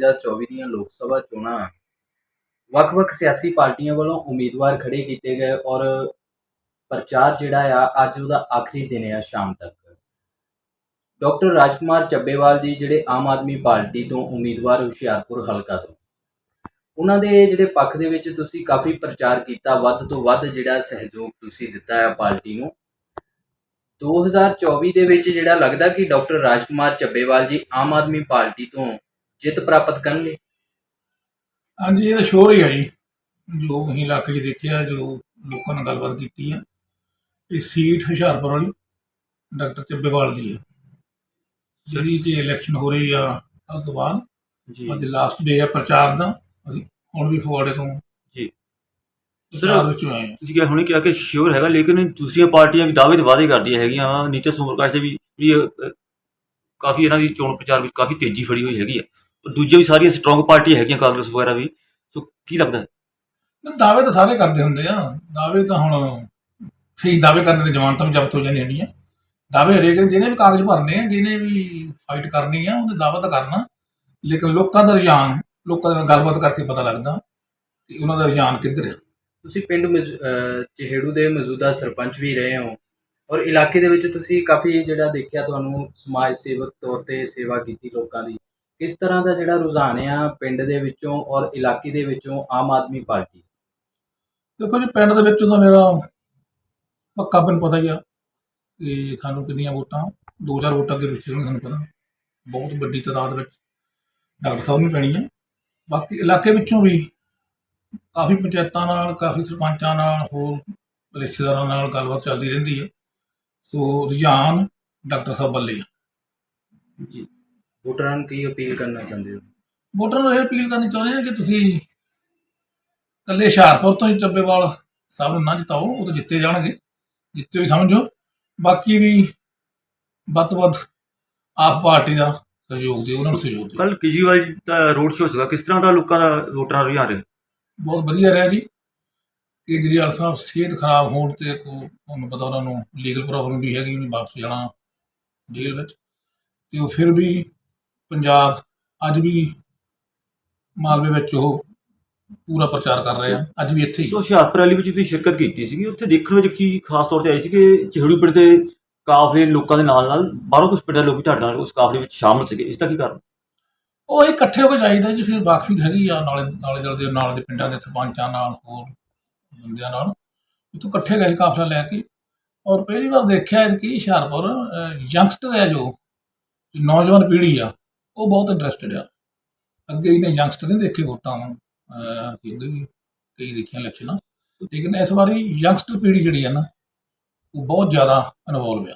2024 ਦੀਆਂ ਲੋਕ ਸਭਾ ਚੋਣਾਂ ਵੱਖ-ਵੱਖ ਸਿਆਸੀ ਪਾਰਟੀਆਂ ਵੱਲੋਂ ਉਮੀਦਵਾਰ ਖੜੇ ਕੀਤੇ ਗਏ ਔਰ ਪ੍ਰਚਾਰ ਜਿਹੜਾ ਆ, ਅੱਜ ਉਹਦਾ ਆਖਰੀ ਦਿਨ ਆ ਸ਼ਾਮ ਤੱਕ। ਡਾਕਟਰ ਰਾਜਕੁਮਾਰ ਚੱਬੇਵਾਲ ਜੀ ਜਿਹੜੇ ਆਮ ਆਦਮੀ ਪਾਰਟੀ ਤੋਂ ਉਮੀਦਵਾਰ ਹੁਸ਼ਿਆਰਪੁਰ ਹਲਕਾ ਤੋਂ। ਉਹਨਾਂ ਦੇ ਜਿਹੜੇ ਪੱਖ ਦੇ ਵਿੱਚ ਤੁਸੀਂ ਕਾਫੀ ਪ੍ਰਚਾਰ ਕੀਤਾ, ਵੱਧ ਤੋਂ ਵੱਧ ਜਿਹੜਾ ਸਹਿਯੋਗ ਤੁਸੀਂ ਦਿੱਤਾ ਹੈ ਪਾਰਟੀ ਨੂੰ। 2024 ਦੇ ਵਿੱਚ ਜਿਹੜਾ ਲੱਗਦਾ ਕਿ ਡਾਕਟਰ ਰਾਜਕੁਮਾਰ ਚੱਬੇਵਾਲ ਜੀ ਆਮ ਆਦਮੀ ਪਾਰਟੀ ਤੋਂ ਜਿੱਤ ਪ੍ਰਾਪਤ ਕਰਨਗੇ ਹਾਂਜੀ ਇਹ ਤਾਂ ਸ਼ੋਰ ਹੀ ਆ ਜੀ। ਜੋ ਅਸੀਂ ਇਲਾਕੇ 'ਚ ਦੇਖਿਆ ਜੋ ਲੋਕਾਂ ਨਾਲ ਗੱਲਬਾਤ ਕੀਤੀ ਹੈ ਇਹ ਸੀਟ ਹੁਸ਼ਿਆਰਪੁਰ ਵਾਲੀ ਡਾਕਟਰ ਚੱਬੇਵਾਲ ਦੀ ਹੈ ਜਿਹੜੀ ਕਿ ਇਲੈਕਸ਼ਨ ਹੋ ਰਹੀ ਆ ਉਸ ਤੋਂ ਬਾਅਦ ਜੀ। ਅੱਜ ਲਾਸਟ ਡੇ ਆ ਪ੍ਰਚਾਰ ਦਾ ਅਸੀਂ ਹੁਣ ਵੀ ਫਗਵਾੜੇ ਤੋਂ ਜੀ। ਪ੍ਰਚਾਰ ਵਿੱਚੋਂ ਆਏ ਹਾਂ ਤੁਸੀਂ ਕਿਹਾ ਹੁਣੇ ਕਿਹਾ ਕਿ ਸ਼ੋਰ ਹੈਗਾ ਲੇਕਿਨ ਦੂਸਰੀਆਂ ਪਾਰਟੀਆਂ ਵੀ ਦਾਅਵੇ ਤੇ ਵਾਅਦੇ ਕਰਦੀਆਂ ਹੈਗੀਆਂ। ਨੀਤਿਸ਼ ਪ੍ਰਕਾਸ਼ ਦੇ ਵੀ ਅਹ, ਕਾਫੀ ਇਹਨਾਂ ਦੀ ਚੋਣ ਪ੍ਰਚਾਰ ਵਿੱਚ ਕਾਫੀ ਤੇਜ਼ੀ ਫੜੀ ਹੋਈ ਹੈਗੀ ਆ। ਦੂਜੀਆਂ ਵੀ ਸਾਰੀਆਂ ਸਟਰੋਂਗ ਪਾਰਟੀ ਹੈਗੀਆਂ ਕਾਂਗਰਸ ਵਗੈਰਾ ਵੀ। ਸੋ ਕੀ ਲੱਗਦਾ ਨਾ, ਦਾਅਵੇ ਤਾਂ ਸਾਰੇ ਕਰਦੇ ਹੁੰਦੇ ਆ। ਦਾਅਵੇ ਤਾਂ ਹੁਣ ਫੇਰ ਦਾਅਵੇ ਕਰਨ ਦੀ ਜ਼ਮਾਨਤ ਵੀ ਜ਼ਬਤ ਹੋ ਜਾਂਦੀ ਹੁੰਦੀ ਆ। ਦਾਅਵੇ ਹਰੇਕ ਨੇ ਜਿਹਨੇ ਵੀ ਕਾਗਜ਼ ਭਰਨੇ ਆ ਜਿਹਨੇ ਵੀ ਫਾਈਟ ਕਰਨੀ ਆ ਉਹਨੇ ਦਾਅਵਾ ਤਾਂ ਕਰਨਾ। ਲੇਕਿਨ ਲੋਕਾਂ ਦਾ ਰੁਝਾਨ ਲੋਕਾਂ ਦੇ ਨਾਲ ਗੱਲਬਾਤ ਕਰਕੇ ਪਤਾ ਲੱਗਦਾ ਕਿ ਉਹਨਾਂ ਦਾ ਰੁਝਾਨ ਕਿੱਧਰ ਹੈ ਤੁਸੀਂ ਪਿੰਡ ਚਿਹੜੂ ਦੇ ਮੌਜੂਦਾ ਸਰਪੰਚ ਵੀ ਰਹੇ ਹੋ ਔਰ ਇਲਾਕੇ ਦੇ ਵਿੱਚ ਤੁਸੀਂ ਕਾਫੀ ਜਿਹੜਾ ਦੇਖਿਆ ਤੁਹਾਨੂੰ ਸਮਾਜ ਸੇਵਕ ਤੌਰ ਤੇ ਸੇਵਾ ਕੀਤੀ ਲੋਕਾਂ ਦੀ। ਕਿਸ ਤਰ੍ਹਾਂ ਦਾ ਜਿਹੜਾ ਰੁਝਾਨ ਆ ਪਿੰਡ ਦੇ ਵਿੱਚੋਂ ਔਰ ਇਲਾਕੇ ਦੇ ਵਿੱਚੋਂ ਆਮ ਆਦਮੀ ਪਾਰਟੀ? ਦੇਖੋ ਜੀ ਪਿੰਡ ਦੇ ਵਿੱਚੋਂ ਤਾਂ ਮੇਰਾ ਪੱਕਾ ਮੈਨੂੰ ਪਤਾ ਹੀ ਆ ਕਿ ਸਾਨੂੰ ਕਿੰਨੀਆਂ ਵੋਟਾਂ 2000 ਵੋਟਾਂ ਦੇ ਵਿੱਚ ਸਾਨੂੰ ਪਤਾ। ਬਹੁਤ ਵੱਡੀ ਤਾਦਾਦ ਵਿੱਚ ਡਾਕਟਰ ਸਾਹਿਬ ਨੂੰ ਪੈਣੀ ਹੈ ਬਾਕੀ ਇਲਾਕੇ ਵਿੱਚੋਂ ਵੀ ਕਾਫੀ ਪੰਚਾਇਤਾਂ ਨਾਲ ਕਾਫੀ ਸਰਪੰਚਾਂ ਨਾਲ ਹੋਰ ਰਿਸ਼ਤੇਦਾਰਾਂ ਨਾਲ ਗੱਲਬਾਤ ਚੱਲਦੀ ਰਹਿੰਦੀ ਹੈ ਸੋ ਰੁਝਾਨ ਡਾਕਟਰ ਸਾਹਿਬ ਵੱਲੇ ਆ। ਜੀ। ਵੋਟਰਾਂ ਨੂੰ ਕੀ ਅਪੀਲ ਕਰਨਾ ਚਾਹੁੰਦੇ ਹੋ? ਵੋਟਰਾਂ ਨੂੰ ਇਹ ਅਪੀਲ ਕਰਨੀ ਚਾਹੁੰਦੇ ਹਾਂ ਕਿ ਤੁਸੀਂ ਇਕੱਲੇ ਹੁਸ਼ਿਆਰਪੁਰ ਤੋਂ ਹੀ ਚੱਬੇਵਾਲ ਸਾਹਿਬ ਨੂੰ ਨਾ ਜਿਤਾਓ ਉਹ ਤਾਂ ਜਿੱਤੇ ਜਾਣਗੇ। ਜਿੱਤੇ ਹੋਈ ਸਮਝੋ। ਬਾਕੀ ਵੀ ਵੱਧ ਤੋਂ ਵੱਧ ਆਪ ਪਾਰਟੀ ਦਾ ਸਹਿਯੋਗ ਦਿਓ ਉਹਨਾਂ ਨੂੰ ਸਹਿਯੋਗ ਦਿਓ। ਕੱਲ ਕੇਜਰੀਵਾਲ ਜੀ ਦਾ ਰੋਡ ਸ਼ੋਅ ਸੀਗਾ। ਕਿਸ ਤਰ੍ਹਾਂ ਦਾ ਲੋਕਾਂ ਦਾ ਵੋਟਰਾਂ ਰੁਝਾਨ ਰਿਹਾ? ਬਹੁਤ ਵਧੀਆ ਰਿਹਾ ਜੀ। ਕੇਜਰੀਵਾਲ ਸਾਹਿਬ ਸਿਹਤ ਖਰਾਬ ਹੋਣ ਤੇ ਕੋ ਤੁਹਾਨੂੰ ਪਤਾ ਉਹਨਾਂ ਨੂੰ ਲੀਗਲ ਪ੍ਰੋਬਲਮ ਵੀ ਹੈਗੀ ਉਹਨੇ ਵਾਪਸ ਜਾਣਾ ਜੇਲ੍ਹ ਵਿੱਚ। ਤੇ ਉਹ ਫਿਰ ਵੀ ਪੰਜਾਬ ਅੱਜ ਵੀ ਮਾਲਵੇ ਵਿੱਚ ਉਹ ਪੂਰਾ ਪ੍ਰਚਾਰ ਕਰ ਰਹੇ ਆ। ਅੱਜ ਵੀ ਇੱਥੇ ਹੀ। ਸੋ ਹੁਸ਼ਿਆਰਪੁਰ ਰੈਲੀ ਵਿੱਚ ਤੁਸੀਂ ਸ਼ਿਰਕਤ ਕੀਤੀ ਸੀਗੀ ਉੱਥੇ ਦੇਖਣ ਵਿੱਚ ਇੱਕ ਚੀਜ਼ ਖਾਸ ਤੌਰ ਤੇ ਆਈ ਸੀ ਕਿ ਚਿਹੜੂ ਪਿੰਡ ਦੇ ਕਾਫਲੇ ਲੋਕਾਂ ਦੇ ਨਾਲ ਨਾਲ ਬਾਹਰੋਂ ਕੁਝ ਪਿੰਡਾਂ ਦੇ ਲੋਕ ਵੀ ਤੁਹਾਡੇ ਨਾਲ ਉਸ ਕਾਫਲੇ ਵਿੱਚ ਸ਼ਾਮਲ ਸੀਗੇ। ਇਸ ਦਾ ਕੀ ਕਾਰਨ? ਉਹ ਇਕੱਠੇ ਹੋ ਕੇ ਜਾਈਦਾ ਜੀ ਫਿਰ ਵਾਕਫੀ ਹੈਗੀ ਆ ਨਾਲੇ ਨਾਲੇ ਦਲ ਦੇ ਨਾਲ ਦੇ ਪਿੰਡਾਂ ਦੇ ਸਰਪੰਚਾਂ ਨਾਲ ਹੋਰ ਬੰਦਿਆਂ ਨਾਲ। ਇਥੋਂ ਇਕੱਠੇ ਗਏ ਕਾਫਲਾ ਲੈ ਕੇ। ਔਰ ਪਹਿਲੀ ਵਾਰ ਦੇਖਿਆ ਕਿ ਹੁਸ਼ਿਆਰਪੁਰ ਯੰਗਸਟਰ ਹੈ ਜੋ ਨੌਜਵਾਨ ਪੀੜ੍ਹੀ ਆ ਉਹ ਬਹੁਤ ਇੰਟਰਸਟਿਡ ਆ। ਅੱਗੇ ਇਹਨੇ ਯੰਗਸਟਰ ਨਹੀਂ ਦੇਖੇ ਵੋਟਾਂ ਹੁਣ। ਅਸੀਂ ਅੱਗੇ ਵੀ ਕਈ ਦੇਖੀਆਂ ਇਲੈਕਸ਼ਨਾਂ ਲੇਕਿਨ ਇਸ ਵਾਰੀ ਯੰਗਸਟਰ ਪੀੜ੍ਹੀ ਜਿਹੜੀ ਆ ਨਾ, ਉਹ ਬਹੁਤ ਜ਼ਿਆਦਾ ਇਨਵੋਲਵ ਆ।